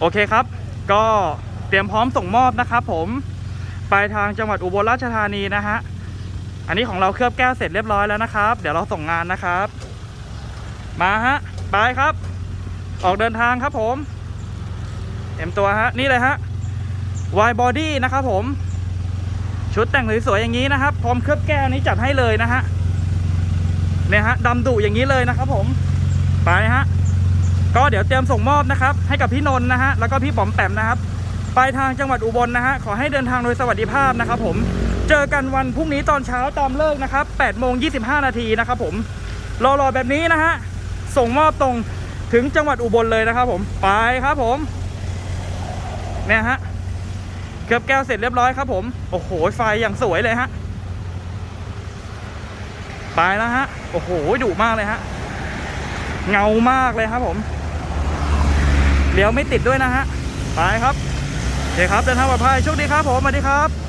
โอเคครับ ก็เตรียมพร้อมส่งมอบนะครับผมไปทางจังหวัดอุบลราชธานีนะฮะอันนี้ของเราเคลือบแก้วเสร็จเรียบร้อยแล้วนะครับ เดี๋ยวเราส่งงานนะครับ มาฮะไปครับ ออกเดินทางครับผมเต็มตัวฮะนี่เลยฮะ Y body นะครับผม ชุดแต่งสวยๆอย่างนี้นะครับ พร้อมเคลือบแก้วนี้จัดให้เลยนะฮะเนี่ยฮะดำดุอย่างนี้เลยนะครับผม ไปฮะ ก็เดี๋ยวเตรียมส่งมอบนะครับ ให้กับพี่นนท์นะฮะแล้วก็พี่ป๋อมแปมนะครับปลายทางจังหวัดอุบลนะฮะขอให้เดินทางโดยสวัสดิภาพนะครับ ผมเจอกันวันพรุ่งนี้ตอนเช้าตามเลิกนะครับ8โมง25 นาทีนะครับผมรอๆแบบนี้นะฮะส่งมอบตรงถึงจังหวัดอุบลเลยนะครับ ผมไปครับผมเนี่ยฮะเกือบแก้วเสร็จเรียบร้อยครับ ผมโอ้โหไฟอย่างสวยเลยฮะไปแล้วฮะโอ้โหดุมากเลยฮะเงามากเลยครับผม เลี้ยวไม่ติดด้วยนะฮะไปครับโอเคครับเดินทางปลอดภัยโชคดีครับผมสวัสดีครับ